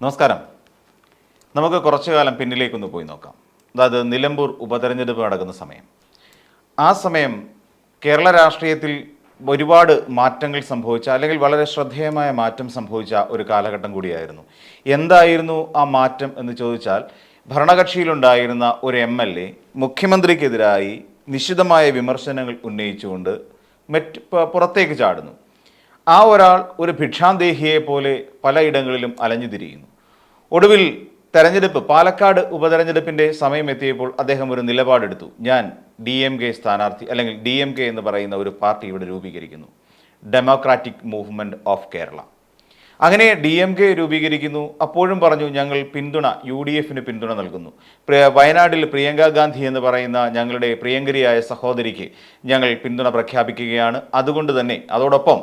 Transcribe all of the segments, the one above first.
നമസ്കാരം. നമുക്ക് കുറച്ചു കാലം പിന്നിലേക്കൊന്ന് പോയി നോക്കാം. അതായത് നിലമ്പൂർ ഉപതെരഞ്ഞെടുപ്പ് നടക്കുന്ന സമയം. ആ സമയം കേരള രാഷ്ട്രീയത്തിൽ ഒരുപാട് മാറ്റങ്ങൾ സംഭവിച്ച അല്ലെങ്കിൽ വളരെ ശ്രദ്ധേയമായ മാറ്റം സംഭവിച്ച ഒരു കാലഘട്ടം കൂടിയായിരുന്നു. എന്തായിരുന്നു ആ മാറ്റം എന്ന് ചോദിച്ചാൽ ഭരണകക്ഷിയിലുണ്ടായിരുന്ന ഒരു എം എൽ എ മുഖ്യമന്ത്രിക്കെതിരായി നിശിതമായ വിമർശനങ്ങൾ ഉന്നയിച്ചുകൊണ്ട് മറ്റ് പുറത്തേക്ക് ചാടുന്നു. ആ ഒരാൾ ഒരു ഭിക്ഷാന്തേഹിയെ പോലെ പലയിടങ്ങളിലും അലഞ്ഞു തിരിയുന്നു ഒടുവിൽ തെരഞ്ഞെടുപ്പ് പാലക്കാട് ഉപതെരഞ്ഞെടുപ്പിന്റെ സമയം എത്തിയപ്പോൾ അദ്ദേഹം ഒരു നിലപാടെടുത്തു. ഞാൻ ഡി എം കെ സ്ഥാനാർത്ഥി അല്ലെങ്കിൽ ഡി എം കെ എന്ന് പറയുന്ന ഒരു പാർട്ടി ഇവിടെ രൂപീകരിക്കുന്നു. Democratic movement of Kerala. അങ്ങനെ ഡി എം കെ രൂപീകരിക്കുന്നു. അപ്പോഴും പറഞ്ഞു ഞങ്ങൾ പിന്തുണ യു ഡി എഫിന് പിന്തുണ നൽകുന്നു. വയനാട്ടിൽ പ്രിയങ്ക ഗാന്ധി എന്ന് പറയുന്ന ഞങ്ങളുടെ പ്രിയങ്കരിയായ സഹോദരിക്ക് ഞങ്ങൾ പിന്തുണ പ്രഖ്യാപിക്കുകയാണ്. അതുകൊണ്ട് തന്നെ അതോടൊപ്പം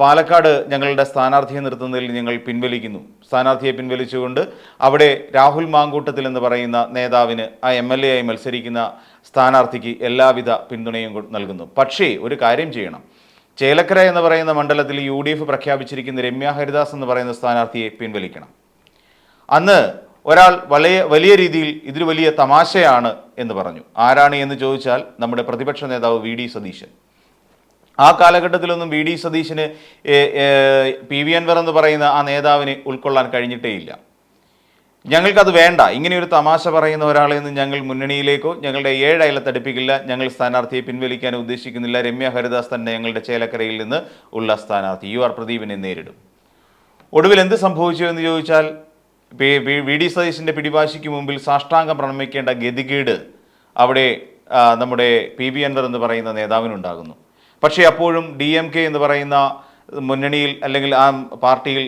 പാലക്കാട് ഞങ്ങളുടെ സ്ഥാനാർത്ഥിയെ നിർത്തുന്നതിൽ ഞങ്ങൾ പിൻവലിക്കുന്നു. സ്ഥാനാർത്ഥിയെ പിൻവലിച്ചുകൊണ്ട് അവിടെ രാഹുൽ മാങ്കൂട്ടത്തിൽ എന്ന് പറയുന്ന നേതാവിന് ആ എം എൽ എ ആയി മത്സരിക്കുന്ന സ്ഥാനാർത്ഥിക്ക് എല്ലാവിധ പിന്തുണയും നൽകുന്നു. പക്ഷേ ഒരു കാര്യം ചെയ്യണം. ചേലക്കര എന്ന് പറയുന്ന മണ്ഡലത്തിൽ യു ഡി എഫ് പ്രഖ്യാപിച്ചിരിക്കുന്ന രമ്യ ഹരിദാസ് എന്ന് പറയുന്ന സ്ഥാനാർത്ഥിയെ പിൻവലിക്കണം. അന്ന് ഒരാൾ വലിയ വലിയ രീതിയിൽ ഇതൊരു വലിയ തമാശയാണ് എന്ന് പറഞ്ഞു. ആരാണ് എന്ന് ചോദിച്ചാൽ നമ്മുടെ പ്രതിപക്ഷ നേതാവ് വി ഡി സതീശൻ. ആ കാലഘട്ടത്തിലൊന്നും വി ഡി സതീശന് പി വി അൻവർ എന്ന് പറയുന്ന ആ നേതാവിന് ഉൾക്കൊള്ളാൻ കഴിഞ്ഞിട്ടേയില്ല. ഞങ്ങൾക്കത് വേണ്ട. ഇങ്ങനെ ഒരു തമാശ പറയുന്ന ഒരാളെ നിന്ന് ഞങ്ങൾ മുന്നണിയിലേക്കോ ഞങ്ങളുടെ ഏഴ് അയലത്തടുപ്പിക്കില്ല ഞങ്ങൾ സ്ഥാനാർത്ഥിയെ പിൻവലിക്കാൻ ഉദ്ദേശിക്കുന്നില്ല. രമ്യ ഹരിദാസ് തന്നെ ഞങ്ങളുടെ ചേലക്കരയിൽ നിന്ന് ഉള്ള സ്ഥാനാർത്ഥി. യു ആർ പ്രദീപിനെ നേരിടും. ഒടുവിൽ എന്ത് സംഭവിച്ചു എന്ന് ചോദിച്ചാൽ വി ഡി സതീശിന്റെ പിടിവാശിക്ക് മുമ്പിൽ സാഷ്ടാംഗം പ്രണമിക്കേണ്ട ഗതികേട് അവിടെ നമ്മുടെ പി ബി അൻവർ എന്ന് പറയുന്ന നേതാവിനുണ്ടാകുന്നു. പക്ഷേ അപ്പോഴും ഡി എം കെ എന്ന് പറയുന്ന മുന്നണിയിൽ അല്ലെങ്കിൽ ആ പാർട്ടിയിൽ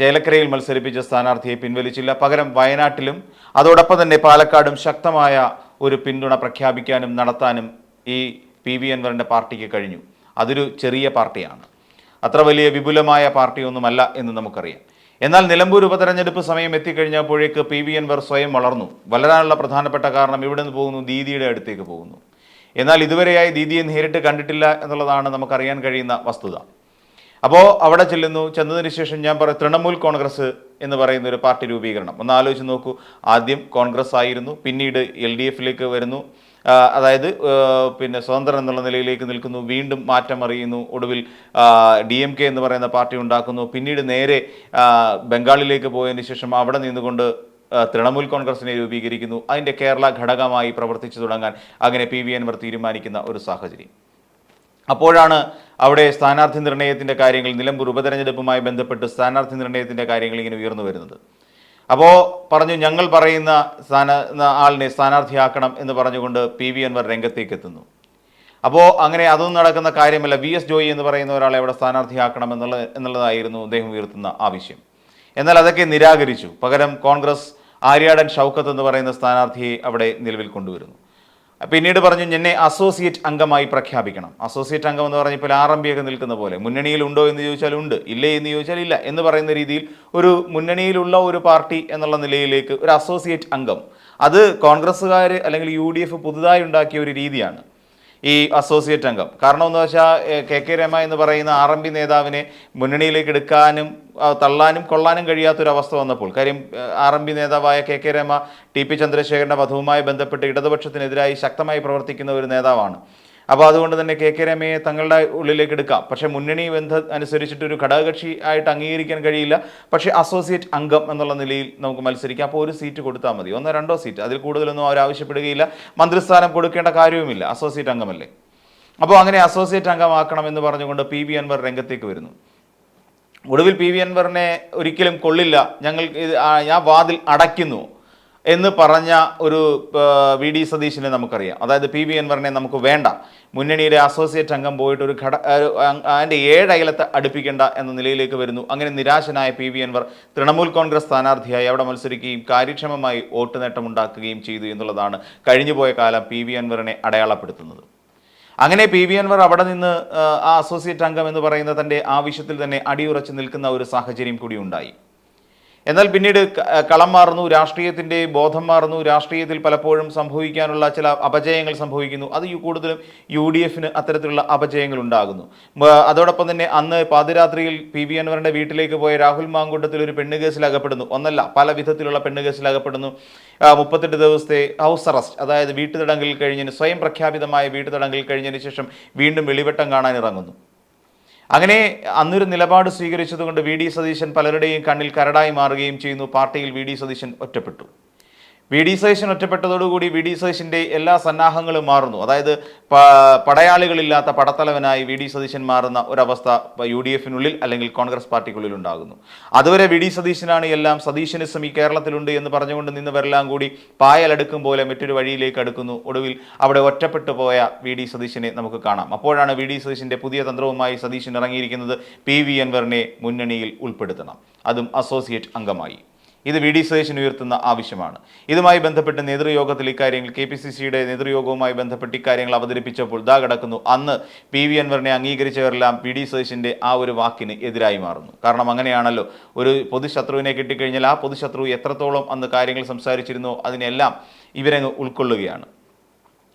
ചേലക്കരയിൽ മത്സരിപ്പിച്ച സ്ഥാനാർത്ഥിയെ പിൻവലിച്ചില്ല. പകരം വയനാട്ടിലും അതോടൊപ്പം തന്നെ പാലക്കാടും ശക്തമായ ഒരു പിന്തുണ പ്രഖ്യാപിക്കാനും നടത്താനും ഈ പി വി അൻവറിന്റെ പാർട്ടിക്ക് കഴിഞ്ഞു. അതൊരു ചെറിയ പാർട്ടിയാണ്. അത്ര വലിയ വിപുലമായ പാർട്ടിയൊന്നുമല്ല എന്ന് നമുക്കറിയാം. എന്നാൽ നിലമ്പൂർ ഉപതെരഞ്ഞെടുപ്പ് സമയം എത്തിക്കഴിഞ്ഞപ്പോഴേക്ക് പി വി അൻവർ സ്വയം വളർന്നു. വളരാനുള്ള പ്രധാനപ്പെട്ട കാരണം ഇവിടെ നിന്ന് പോകുന്നു ദീദിയുടെ അടുത്തേക്ക് പോകുന്നു. എന്നാൽ ഇതുവരെയായി ദീദിയെ നേരിട്ട് കണ്ടിട്ടില്ല എന്നുള്ളതാണ് നമുക്കറിയാൻ കഴിയുന്ന വസ്തുത. അപ്പോൾ അവിടെ ചെല്ലുന്നു. ചെന്നതിന് ശേഷം ഞാൻ പറയും തൃണമൂൽ കോൺഗ്രസ് എന്ന് പറയുന്ന ഒരു പാർട്ടി രൂപീകരണം. ഒന്ന് ആലോചിച്ച് നോക്കൂ. ആദ്യം കോൺഗ്രസ് ആയിരുന്നു. പിന്നീട് എൽ ഡി എഫിലേക്ക് വരുന്നു. അതായത് പിന്നെ സ്വതന്ത്രം എന്നുള്ള നിലയിലേക്ക് നിൽക്കുന്നു. വീണ്ടും മാറ്റം അറിയുന്നു. ഒടുവിൽ ഡി എം കെ എന്ന് പറയുന്ന പാർട്ടി ഉണ്ടാക്കുന്നു. പിന്നീട് നേരെ ബംഗാളിലേക്ക് പോയതിന് ശേഷം അവിടെ നിന്നുകൊണ്ട് തൃണമൂൽ കോൺഗ്രസിനെ രൂപീകരിക്കുന്നു. അതിന്റെ കേരള ഘടകമായി പ്രവർത്തിച്ചു തുടങ്ങാൻ അങ്ങനെ പി വി അൻവർ തീരുമാനിക്കുന്ന ഒരു സാഹചര്യം. അപ്പോഴാണ് അവിടെ സ്ഥാനാർത്ഥി നിർണയത്തിന്റെ കാര്യങ്ങൾ നിലമ്പൂർ ഉപതെരഞ്ഞെടുപ്പുമായി ബന്ധപ്പെട്ട് സ്ഥാനാർത്ഥി നിർണയത്തിന്റെ കാര്യങ്ങൾ ഇങ്ങനെ ഉയർന്നു വരുന്നത്. അപ്പോൾ പറഞ്ഞു ഞങ്ങൾ പറയുന്ന സ്ഥാന ആളിനെ സ്ഥാനാർത്ഥിയാക്കണം എന്ന് പറഞ്ഞുകൊണ്ട് പി വി അൻവർ രംഗത്തേക്ക് എത്തുന്നു. അപ്പോൾ അങ്ങനെ അതൊന്നും നടക്കുന്ന കാര്യമല്ല. വി എസ് ജോയി എന്ന് പറയുന്ന ഒരാളെ അവിടെ സ്ഥാനാർത്ഥിയാക്കണം എന്നുള്ള എന്നുള്ളതായിരുന്നു അദ്ദേഹം ഉയർത്തുന്ന ആവശ്യം. എന്നാൽ അതൊക്കെ നിരാകരിച്ചു. പകരം കോൺഗ്രസ് ആര്യാടൻ ഷൗക്കത്ത് എന്ന് പറയുന്ന സ്ഥാനാർത്ഥിയെ അവിടെ നിലവിൽ കൊണ്ടുവരുന്നു. പിന്നീട് പറഞ്ഞു എന്നെ അസോസിയേറ്റ് അംഗമായി പ്രഖ്യാപിക്കണം. അസോസിയേറ്റ് അംഗം എന്ന് പറഞ്ഞപ്പോൾ ആർ എം ഒക്കെ നിൽക്കുന്ന പോലെ. മുന്നണിയിൽ ഉണ്ടോ എന്ന് ചോദിച്ചാൽ ഉണ്ട് ഇല്ലേ എന്ന് ചോദിച്ചാൽ ഇല്ല എന്ന് പറയുന്ന രീതിയിൽ ഒരു മുന്നണിയിലുള്ള ഒരു പാർട്ടി എന്നുള്ള നിലയിലേക്ക് ഒരു അസോസിയേറ്റ് അംഗം. അത് കോൺഗ്രസ്സുകാർ അല്ലെങ്കിൽ യു പുതുതായി ഉണ്ടാക്കിയ ഒരു രീതിയാണ്. ഈ അസോസിയേറ്റ് അംഗം. കാരണം എന്ന് വെച്ചാൽ കെ കെ രമ എന്ന് പറയുന്ന ആർ എം പി നേതാവിനെ മുന്നണിയിലേക്ക് എടുക്കാനും തള്ളാനും കൊള്ളാനും കഴിയാത്തൊരവസ്ഥ വന്നപ്പോൾ കാര്യം ആർ എം പി നേതാവായ K K Rama T P ചന്ദ്രശേഖരന്റെ വധവുമായി ബന്ധപ്പെട്ട് ഇടതുപക്ഷത്തിനെതിരായി ശക്തമായി പ്രവർത്തിക്കുന്ന ഒരു നേതാവാണ്. അപ്പോൾ അതുകൊണ്ട് തന്നെ കെ കെ രമയെ തങ്ങളുടെ ഉള്ളിലേക്ക് എടുക്കാം. പക്ഷേ മുന്നണി ബന്ധം അനുസരിച്ചിട്ട് ഒരു ഘടകകക്ഷി ആയിട്ട് അംഗീകരിക്കാൻ കഴിയില്ല. പക്ഷേ അസോസിയേറ്റ് അംഗം എന്നുള്ള നിലയിൽ നമുക്ക് മത്സരിക്കാം. അപ്പോൾ ഒരു സീറ്റ് കൊടുത്താൽ മതി. ഒന്നോ രണ്ടോ സീറ്റ് അതിൽ കൂടുതലൊന്നും അവർ ആവശ്യപ്പെടുകയില്ല. മന്ത്രിസ്ഥാനം കൊടുക്കേണ്ട കാര്യവുമില്ല. അസോസിയേറ്റ് അംഗമല്ലേ. അപ്പോൾ അങ്ങനെ അസോസിയേറ്റ് അംഗമാക്കണം എന്ന് പറഞ്ഞുകൊണ്ട് പി വി അൻവർ രംഗത്തേക്ക് വരുന്നു. ഒടുവിൽ പി വി അൻവറിനെ ഒരിക്കലും കൊള്ളില്ല. ഞങ്ങൾ ഞാൻ വാതിൽ അടയ്ക്കുന്നു. എന്ന് പറഞ്ഞ ഒരു വി ഡി സതീശിനെ നമുക്കറിയാം. അതായത് പി വി എൻവറിനെ നമുക്ക് വേണ്ട. മുന്നണിയുടെ അസോസിയേറ്റ് അംഗം പോയിട്ട് ഒരു ഘട അതിന്റെ ഏഴ് അയലത്ത് അടുപ്പിക്കേണ്ട എന്ന നിലയിലേക്ക് വരുന്നു. അങ്ങനെ നിരാശനായ പി വി എൻവർ തൃണമൂൽ കോൺഗ്രസ് സ്ഥാനാർത്ഥിയായി അവിടെ മത്സരിക്കുകയും കാര്യക്ഷമമായി വോട്ട് നേട്ടമുണ്ടാക്കുകയും ചെയ്തു എന്നുള്ളതാണ് കഴിഞ്ഞുപോയ കാലം പി വി എൻവറിനെ അടയാളപ്പെടുത്തുന്നത്. അങ്ങനെ പി വി അൻവർ അവിടെ നിന്ന് ആ അസോസിയേറ്റ് അംഗം എന്ന് പറയുന്ന തന്റെ ആവശ്യത്തിൽ തന്നെ അടിയുറച്ച് നിൽക്കുന്ന ഒരു സാഹചര്യം കൂടി ഉണ്ടായി. എന്നാൽ പിന്നീട് കളം മാറുന്നു രാഷ്ട്രീയത്തിന്റെ ബോധം മാറുന്നു രാഷ്ട്രീയത്തിൽ പലപ്പോഴും സംഭവിക്കാനുള്ള ചില അപജയങ്ങൾ സംഭവിക്കുന്നു. അത് കൂടുതലും യു ഡി എഫിന് അത്തരത്തിലുള്ള അപജയങ്ങൾ ഉണ്ടാകുന്നു. അതോടൊപ്പം തന്നെ അന്ന് പാതിരാത്രിയിൽ പി. വി. അൻവറിന്റെ വീട്ടിലേക്ക് പോയ രാഹുൽ മാങ്കൂട്ടത്തിൽ ഒരു പെണ്ണ് കേസിൽ അകപ്പെടുന്നു ഒന്നല്ല പല വിധത്തിലുള്ള പെണ്ണ് കേസിൽ അകപ്പെടുന്നു മുപ്പത്തെട്ട് ദിവസത്തെ ഹൗസ് അറസ്റ്റ് അതായത് വീട്ടുതടങ്കലിൽ കഴിഞ്ഞതിന് സ്വയം പ്രഖ്യാപിതമായ വീട്ടുതടങ്കലിൽ കഴിഞ്ഞതിന് ശേഷം വീണ്ടും വെളിവെട്ടം കാണാൻ ഇറങ്ങുന്നു അങ്ങനെ അന്നൊരു നിലപാട് സ്വീകരിച്ചതുകൊണ്ട് വി ഡി സതീശൻ പലരുടെയും കണ്ണിൽ കരടായി മാറുകയും ചെയ്യുന്നു. പാർട്ടിയിൽ വി ഡി സതീശൻ ഒറ്റപ്പെട്ടു. വി ഡി സതീശൻ ഒറ്റപ്പെട്ടതോടുകൂടി വി ഡി സതീശന്റെ എല്ലാ സന്നാഹങ്ങളും മാറുന്നു. അതായത് പടയാളികളില്ലാത്ത പടത്തലവനായി വി ഡി സതീശൻ മാറുന്ന ഒരവസ്ഥ യു ഡി എഫിനുള്ളിൽ അല്ലെങ്കിൽ കോൺഗ്രസ് പാർട്ടിക്കുള്ളിൽ ഉണ്ടാകുന്നു. അതുവരെ വി ഡി സതീശനാണ് എല്ലാം സതീശനിസം ഈ കേരളത്തിലുണ്ട് എന്ന് പറഞ്ഞുകൊണ്ട് നിന്നവരെല്ലാം കൂടി പായലടുക്കും പോലെ മറ്റൊരു വഴിയിലേക്ക് അടുക്കുന്നു. ഒടുവിൽ അവിടെ ഒറ്റപ്പെട്ടു പോയ വി ഡി സതീശനെ നമുക്ക് കാണാം. അപ്പോഴാണ് വി ഡി സതീശന്റെ പുതിയ തന്ത്രവുമായി സതീശൻ ഇറങ്ങിയിരിക്കുന്നത് പി വി അൻവറിനെ മുന്നണിയിൽ ഉൾപ്പെടുത്തണം. അതും അസോസിയേറ്റ് അംഗമായി. ഇത് വി ഡി സതീശൻ ഉയർത്തുന്ന ആവശ്യമാണ്. ഇതുമായി ബന്ധപ്പെട്ട് നേതൃയോഗത്തിൽ ഇക്കാര്യങ്ങൾ കെ പി സി സിയുടെ നേതൃയോഗവുമായി ബന്ധപ്പെട്ട് ഇക്കാര്യങ്ങൾ അവതരിപ്പിച്ചപ്പോൾ ദാ കിടക്കുന്നു. അന്ന് പി വി അൻവറിനെ അംഗീകരിച്ചവരെല്ലാം പി ഡി സതീശന്റെ ആ ഒരു വാക്കിന് എതിരായി മാറുന്നു. കാരണം അങ്ങനെയാണല്ലോ ഒരു പൊതുശത്രുവിനെ കിട്ടിക്കഴിഞ്ഞാൽ ആ പൊതുശത്രു എത്രത്തോളം അന്ന് കാര്യങ്ങൾ സംസാരിച്ചിരുന്നോ അതിനെല്ലാം ഇവരങ്ങ് ഉൾക്കൊള്ളുകയാണ്.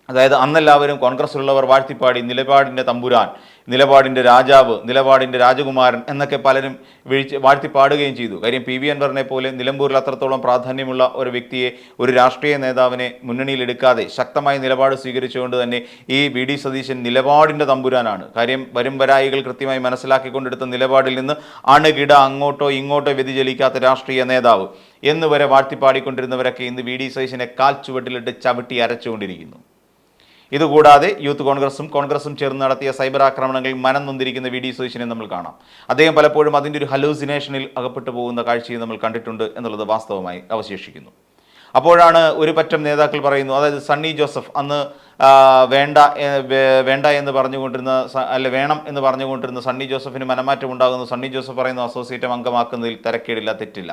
അതായത് അന്നെല്ലാവരും കോൺഗ്രസ്സിലുള്ളവർ വാഴ്ത്തിപ്പാടി നിലപാടിന്റെ തമ്പുരാൻ നിലപാടിന്റെ രാജാവ് നിലപാടിന്റെ രാജകുമാരൻ എന്നൊക്കെ പലരും വീഴ്ച വാഴ്ത്തിപ്പാടുകയും ചെയ്തു. കാര്യം പി വി അൻവറിനെ പോലെ നിലമ്പൂരിൽ അത്രത്തോളം പ്രാധാന്യമുള്ള ഒരു വ്യക്തിയെ ഒരു രാഷ്ട്രീയ നേതാവിനെ മുന്നണിയിലെടുക്കാതെ ശക്തമായ നിലപാട് സ്വീകരിച്ചുകൊണ്ട് തന്നെ ഈ വി ഡി സതീശൻ നിലപാടിന്റെ തമ്പുരാനാണ്. കാര്യം വരും വരായികൾ കൃത്യമായി മനസ്സിലാക്കിക്കൊണ്ടെടുത്ത നിലപാടിൽ നിന്ന് അണുകിട അങ്ങോട്ടോ ഇങ്ങോട്ടോ വ്യതിചലിക്കാത്ത രാഷ്ട്രീയ നേതാവ് എന്നുവരെ വാഴ്ത്തിപ്പാടിക്കൊണ്ടിരുന്നവരൊക്കെ ഇന്ന് വി ഡി സതീശനെ കാൽ ചുവട്ടിലിട്ട് ചവിട്ടി അരച്ചുകൊണ്ടിരിക്കുന്നു. ഇതുകൂടാതെ യൂത്ത് കോൺഗ്രസും കോൺഗ്രസും ചേർന്ന് നടത്തിയ സൈബർ ആക്രമണങ്ങളിൽ മനം നൊന്തിരിക്കുന്ന വി ഡി സുരേഷിനെ നമ്മൾ കാണാം. അദ്ദേഹം പലപ്പോഴും അതിന്റെ ഒരു ഹലൂസിനേഷനിൽ അകപ്പെട്ടു പോകുന്ന കാഴ്ചയും നമ്മൾ കണ്ടിട്ടുണ്ട് എന്നുള്ളത് വാസ്തവമായി അവശേഷിക്കുന്നു. അപ്പോഴാണ് ഒരു പറ്റം നേതാക്കൾ പറയുന്നു അതായത് സണ്ണി ജോസഫ് അന്ന് വേണ്ട വേണ്ട എന്ന് പറഞ്ഞുകൊണ്ടിരുന്ന അല്ല വേണം എന്ന് പറഞ്ഞുകൊണ്ടിരുന്ന സണ്ണി ജോസഫിന് മനമാറ്റം ഉണ്ടാകുന്നു സണ്ണി ജോസഫ് പറയുന്നു അസോസിയേറ്റ് അംഗമാക്കുന്നതിൽ തിരക്കേടില്ല തെറ്റില്ല.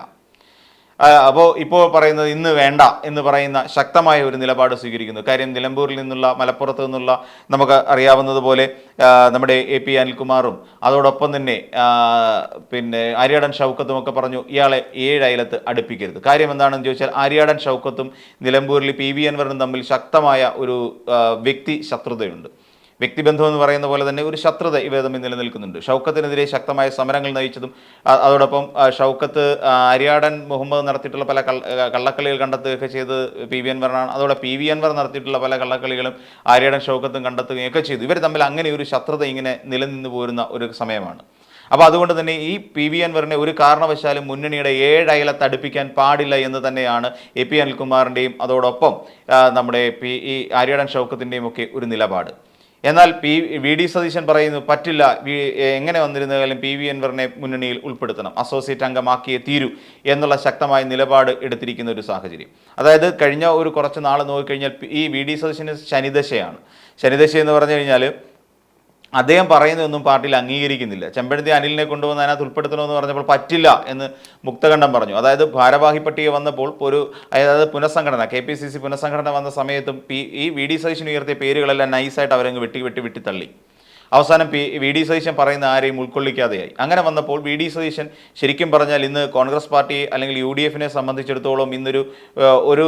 അപ്പോൾ ഇപ്പോൾ പറയുന്നത് ഇന്ന് വേണ്ട എന്ന് പറയുന്ന ശക്തമായ ഒരു നിലപാട് സ്വീകരിക്കുന്നു. കാര്യം നിലമ്പൂരിൽ നിന്നുള്ള മലപ്പുറത്ത് നിന്നുള്ള നമുക്ക് അറിയാവുന്നതുപോലെ പോലെ നമ്മുടെ എ പി അനിൽകുമാറും അതോടൊപ്പം തന്നെ പിന്നെ ആര്യാടൻ ഷൗക്കത്തും ഒക്കെ പറഞ്ഞു ഇയാളെ ഏഴ് അയലത്ത് അടുപ്പിക്കരുത്. കാര്യം എന്താണെന്ന് ചോദിച്ചാൽ ആര്യാടൻ ഷൗക്കത്തും നിലമ്പൂരിൽ പി വി തമ്മിൽ ശക്തമായ ഒരു വ്യക്തി ശത്രുതയുണ്ട്. വ്യക്തിബന്ധം എന്ന് പറയുന്ന പോലെ തന്നെ ഒരു ശത്രുത ഇവ തമ്മിൽ നിലനിൽക്കുന്നുണ്ട്. ഷൗക്കത്തിനെതിരെ ശക്തമായ സമരങ്ങൾ നയിച്ചതും അതോടൊപ്പം ഷൗക്കത്ത് അരിയാടൻ മുഹമ്മദ് നടത്തിയിട്ടുള്ള പല കള്ളക്കളികൾ കണ്ടെത്തുകയൊക്കെ ചെയ്ത് പി വി അൻവറാണ് അതോടെ പി വി അൻവർ നടത്തിയിട്ടുള്ള പല കള്ളക്കളികളും ആര്യാടൻ ഷൗക്കത്തും കണ്ടെത്തുകയൊക്കെ ചെയ്തു. ഇവർ തമ്മിൽ അങ്ങനെ ഒരു ശത്രുത ഇങ്ങനെ നിലനിന്ന് പോരുന്ന ഒരു സമയമാണ്. അപ്പോൾ അതുകൊണ്ട് തന്നെ ഈ പി വി അൻവറിനെ ഒരു കാരണവശാലും മുന്നണിയുടെ ഏഴയല തടുപ്പിക്കാൻ പാടില്ല എന്ന് തന്നെയാണ് എ പി അനിൽകുമാറിന്റെയും അതോടൊപ്പം നമ്മുടെ പി ഈ ആര്യാടൻ ഷൗക്കത്തിന്റെയും ഒക്കെ ഒരു നിലപാട്. എന്നാൽ പി വി ഡി സതീശൻ പറയുന്നു പറ്റില്ല എങ്ങനെ വന്നിരുന്നാലും പി വി എൻവറിനെ മുന്നണിയിൽ ഉൾപ്പെടുത്തണം അസോസിയേറ്റ് അംഗമാക്കിയേ തീരൂ എന്നുള്ള ശക്തമായ നിലപാട് എടുത്തിരിക്കുന്ന ഒരു സാഹചര്യം. അതായത് കഴിഞ്ഞ ഒരു കുറച്ച് നാൾ നോക്കിക്കഴിഞ്ഞാൽ ഈ വി ഡി സതീശന് ശനിദശയാണ്. ശനിദശ എന്ന് പറഞ്ഞു കഴിഞ്ഞാൽ അദ്ദേഹം പറയുന്നതൊന്നും പാർട്ടിയിൽ അംഗീകരിക്കുന്നില്ല. ചെമ്പഴന്തി അനിലിനെ കൊണ്ടുവന്ന് അതിനകത്ത് ഉൾപ്പെടുത്തണമെന്ന് പറഞ്ഞപ്പോൾ പറ്റില്ല എന്ന് മുക്തകണ്ഠം പറഞ്ഞു. അതായത് ഭാരവാഹി പട്ടിക വന്നപ്പോൾ ഒരു അതായത് പുനഃസംഘടന കെ പി സി സി പുനഃസംഘടന വന്ന സമയത്തും പി ഈ വി ഡി സതീശൻ ഉയർത്തിയ പേരുകളെല്ലാം നൈസായിട്ട് അവരങ്ങ് വെട്ടി വെട്ടി വെട്ടി തള്ളി. അവസാനം പി വി ഡി സതീശൻ പറയുന്ന ആരെയും ഉൾക്കൊള്ളിക്കാതെയായി. അങ്ങനെ വന്നപ്പോൾ വി ഡി സതീശൻ ശരിക്കും പറഞ്ഞാൽ ഇന്ന് കോൺഗ്രസ് പാർട്ടി അല്ലെങ്കിൽ യു ഡി എഫിനെ സംബന്ധിച്ചിടത്തോളം ഇന്നൊരു ഒരു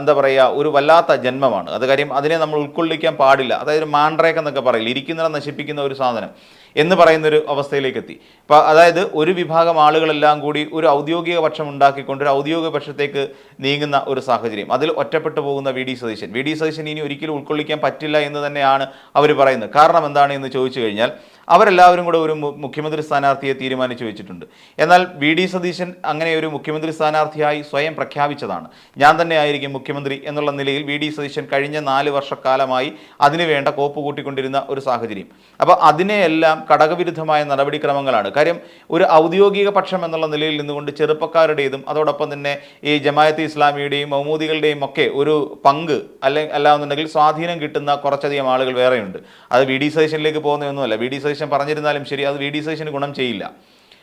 എന്താ പറയുക ഒരു വല്ലാത്ത ജന്മമാണ്. അത് കാര്യം അതിനെ നമ്മൾ ഉൾക്കൊള്ളിക്കാൻ പാടില്ല. അതായത് മാൻഡ്രേക്ക് എന്നൊക്കെ പറയില്ല? ഇരിക്കുന്നതിനെ നശിപ്പിക്കുന്ന ഒരു സാധനം. എന്ന് പറയുന്ന ഒരു അവസ്ഥയിലേക്ക് എത്തി അപ്പോൾ അതായത് ഒരു വിഭാഗം ആളുകളെല്ലാം കൂടി ഒരു ഔദ്യോഗിക പക്ഷം ഉണ്ടാക്കിക്കൊണ്ട് ഒരു ഔദ്യോഗിക പക്ഷത്തേക്ക് നീങ്ങുന്ന ഒരു സാഹചര്യം. അതിൽ ഒറ്റപ്പെട്ടു പോകുന്ന V D Satheesan. V D Satheesan ഇനി ഒരിക്കലും ഉൾക്കൊള്ളിക്കാൻ പറ്റില്ല എന്ന് തന്നെയാണ് അവർ പറയുന്നത്. കാരണം എന്താണ് എന്ന് ചോദിച്ചു കഴിഞ്ഞാൽ അവരെല്ലാവരും കൂടെ ഒരു മുഖ്യമന്ത്രി സ്ഥാനാർത്ഥിയെ തീരുമാനിച്ചു വെച്ചിട്ടുണ്ട്. എന്നാൽ വി ഡി സതീശൻ അങ്ങനെ ഒരു മുഖ്യമന്ത്രി സ്ഥാനാർത്ഥിയായി സ്വയം പ്രഖ്യാപിച്ചതാണ്. ഞാൻ തന്നെ ആയിരിക്കും മുഖ്യമന്ത്രി എന്നുള്ള നിലയിൽ വി ഡി സതീശൻ കഴിഞ്ഞ നാല് വർഷക്കാലമായി അതിനുവേണ്ട കോപ്പ് കൂട്ടിക്കൊണ്ടിരുന്ന ഒരു സാഹചര്യം. അപ്പോൾ അതിനെയെല്ലാം ഘടകവിരുദ്ധമായ നടപടിക്രമങ്ങളാണ്. കാര്യം ഒരു ഔദ്യോഗിക പക്ഷം എന്നുള്ള നിലയിൽ നിന്നുകൊണ്ട് ചെറുപ്പക്കാരുടേതും അതോടൊപ്പം തന്നെ ഈ ജമായത്ത് ഇസ്ലാമിയുടെയും മൗമൂദികളുടെയും ഒക്കെ ഒരു പങ്ക് അല്ലെ അല്ലാന്നുണ്ടെങ്കിൽ സ്വാധീനം കിട്ടുന്ന കുറച്ചധികം ആളുകൾ വേറെയുണ്ട്. അത് വി ഡി സതീശനിലേക്ക് പോകുന്നതൊന്നുമല്ല. വി ഡി സതീശൻ പറഞ്ഞിരുന്നാലും ശരി അത് വി ഡി സതീശന് ഗുണം ചെയ്യില്ല.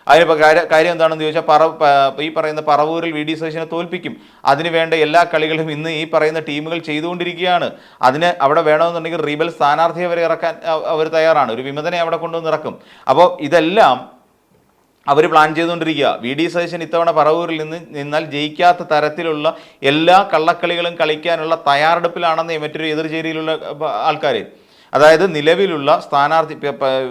അതിനിപ്പോൾ കാര്യം കാര്യം എന്താണെന്ന് ചോദിച്ചാൽ പറ ഈ പറയുന്ന പറവൂരിൽ വി ഡി സതീശനെ തോൽപ്പിക്കും. അതിന് വേണ്ട എല്ലാ കളികളും ഇന്ന് ഈ പറയുന്ന ടീമുകൾ ചെയ്തുകൊണ്ടിരിക്കുകയാണ്. അതിന് അവിടെ വേണമെന്നുണ്ടെങ്കിൽ റീബൽ സ്ഥാനാർത്ഥിയെ വരെ ഇറക്കാൻ അവർ തയ്യാറാണ്. ഒരു വിമതനെ അവിടെ കൊണ്ടുവന്ന് ഇറക്കും. അപ്പോൾ ഇതെല്ലാം അവർ പ്ലാൻ ചെയ്തുകൊണ്ടിരിക്കുക. വി ഡി സതീശൻ ഇത്തവണ പറവൂരിൽ നിന്ന് നിന്നാൽ ജയിക്കാത്ത തരത്തിലുള്ള എല്ലാ കള്ളക്കളികളും കളിക്കാനുള്ള തയ്യാറെടുപ്പിലാണെന്ന് മറ്റൊരു എതിർചേരിയിലുള്ള ആൾക്കാർ അതായത് നിലവിലുള്ള സ്ഥാനാർത്ഥി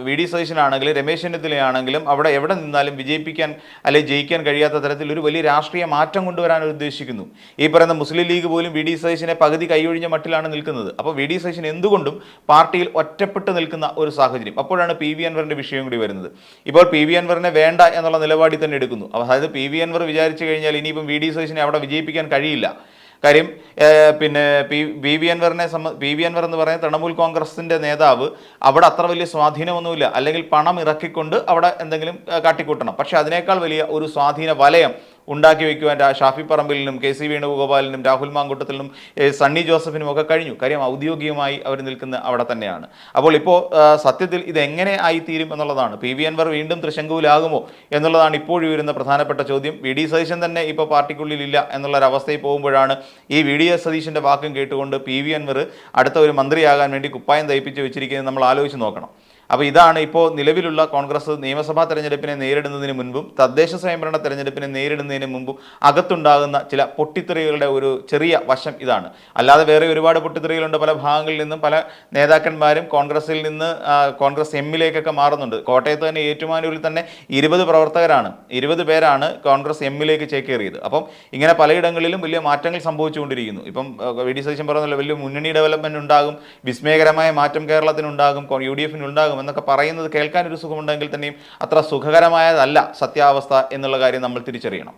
വി ഡി സതീശനാണെങ്കിലും രമേശ് ചെന്നിത്തലയാണെങ്കിലും അവിടെ എവിടെ നിന്നാലും വിജയിപ്പിക്കാൻ അല്ലെങ്കിൽ ജയിക്കാൻ കഴിയാത്ത തരത്തിൽ ഒരു വലിയ രാഷ്ട്രീയ മാറ്റം കൊണ്ടുവരാൻ ഉദ്ദേശിക്കുന്നു. ഈ പറയുന്ന മുസ്ലിം ലീഗ് പോലും വി ഡി സതീശനെ പകുതി കൈയൊഴിഞ്ഞ മട്ടിലാണ് നിൽക്കുന്നത്. അപ്പോൾ വി ഡി സതീശൻ എന്തുകൊണ്ടും പാർട്ടിയിൽ ഒറ്റപ്പെട്ട് നിൽക്കുന്ന ഒരു സാഹചര്യം. അപ്പോഴാണ് പി വി അൻവറിന്റെ വിഷയം കൂടി വരുന്നത്. ഇപ്പോൾ പി വി അൻവറിനെ വേണ്ട എന്നുള്ള നിലപാടിൽ തന്നെ എടുക്കുന്നു. അതായത് പി വി അൻവർ വിചാരിച്ചു കഴിഞ്ഞാൽ ഇനിയിപ്പം വി ഡി സതീശനെ അവിടെ വിജയിപ്പിക്കാൻ കഴിയില്ല. കാര്യം പിന്നെ പി ബി വി അൻവറിനെ സംബ പി വി അൻവർ എന്ന് പറയുന്ന തൃണമൂൽ കോൺഗ്രസിന്റെ നേതാവ് അവിടെ അത്ര വലിയ സ്വാധീനമൊന്നുമില്ല. അല്ലെങ്കിൽ പണം ഇറക്കിക്കൊണ്ട് അവിടെ എന്തെങ്കിലും കാട്ടിക്കൂട്ടണം. പക്ഷേ അതിനേക്കാൾ വലിയ ഒരു സ്വാധീന വലയം ഉണ്ടാക്കി വയ്ക്കുവാൻ ഷാഫി പറമ്പിലിനും കെ സി വേണുഗോപാലിനും രാഹുൽ മാങ്കൂട്ടത്തിനും സണ്ണി ജോസഫിനും ഒക്കെ കഴിഞ്ഞു. കാര്യം ഔദ്യോഗികമായി അവർ നിൽക്കുന്ന അവിടെ തന്നെയാണ്. അപ്പോൾ ഇപ്പോൾ സത്യത്തിൽ ഇത് എങ്ങനെ ആയിത്തീരും എന്നുള്ളതാണ്. പി വി അൻവർ വീണ്ടും തൃശങ്കുവിലാകുമോ എന്നുള്ളതാണ് ഇപ്പോഴും വരുന്ന പ്രധാനപ്പെട്ട ചോദ്യം. വി ഡി സതീശൻ തന്നെ ഇപ്പോൾ പാർട്ടിക്കുള്ളിലില്ല എന്നുള്ളൊരവസ്ഥയിൽ പോകുമ്പോഴാണ് ഈ വി ഡി എസ് സതീശന്റെ വാക്കും കേട്ടുകൊണ്ട് പി വി അൻവർ അടുത്ത ഒരു മന്ത്രിയാകാൻ വേണ്ടി കുപ്പായം തയ്പ്പിച്ച് വെച്ചിരിക്കുന്നത് നമ്മൾ ആലോചിച്ച് നോക്കണം. അപ്പോൾ ഇതാണ് ഇപ്പോൾ നിലവിലുള്ള കോൺഗ്രസ് നിയമസഭാ തെരഞ്ഞെടുപ്പിനെ നേരിടുന്നതിന് മുൻപും തദ്ദേശ സ്വയംഭരണ തെരഞ്ഞെടുപ്പിനെ നേരിടുന്നതിന് മുമ്പും അകത്തുണ്ടാകുന്ന ചില പൊട്ടിത്തെറികളുടെ ഒരു ചെറിയ വശം ഇതാണ്. അല്ലാതെ വേറെ ഒരുപാട് പൊട്ടിത്തെറികളുണ്ട് പല ഭാഗങ്ങളിൽ നിന്നും പല നേതാക്കന്മാരും കോൺഗ്രസിൽ നിന്ന് കോൺഗ്രസ് എമ്മിലേക്കൊക്കെ മാറുന്നുണ്ട്. കോട്ടയത്ത് തന്നെ ഏറ്റുമാനൂരിൽ തന്നെ ഇരുപത് പ്രവർത്തകരാണ്. ഇരുപത് പേരാണ് കോൺഗ്രസ് എമ്മിലേക്ക് ചേക്കേറിയത്. അപ്പം ഇങ്ങനെ പലയിടങ്ങളിലും വലിയ മാറ്റങ്ങൾ സംഭവിച്ചുകൊണ്ടിരിക്കുന്നു. ഇപ്പം വി. ഡി. സതീശൻ പറഞ്ഞല്ലോ വലിയ മുന്നണി ഡെവലപ്മെന്റ് ഉണ്ടാകും വിസ്മയകരമായ മാറ്റം കേരളത്തിനുണ്ടാകും യു. ഡി. എഫിന് ഉണ്ടാകും എന്നൊക്കെ പറയുന്നത് കേൾക്കാൻ ഒരു സുഖമുണ്ടെങ്കിൽ തന്നെയും അത്ര സുഖകരമായതല്ല സത്യാവസ്ഥ എന്നുള്ള കാര്യം നമ്മൾ തിരിച്ചറിയണം.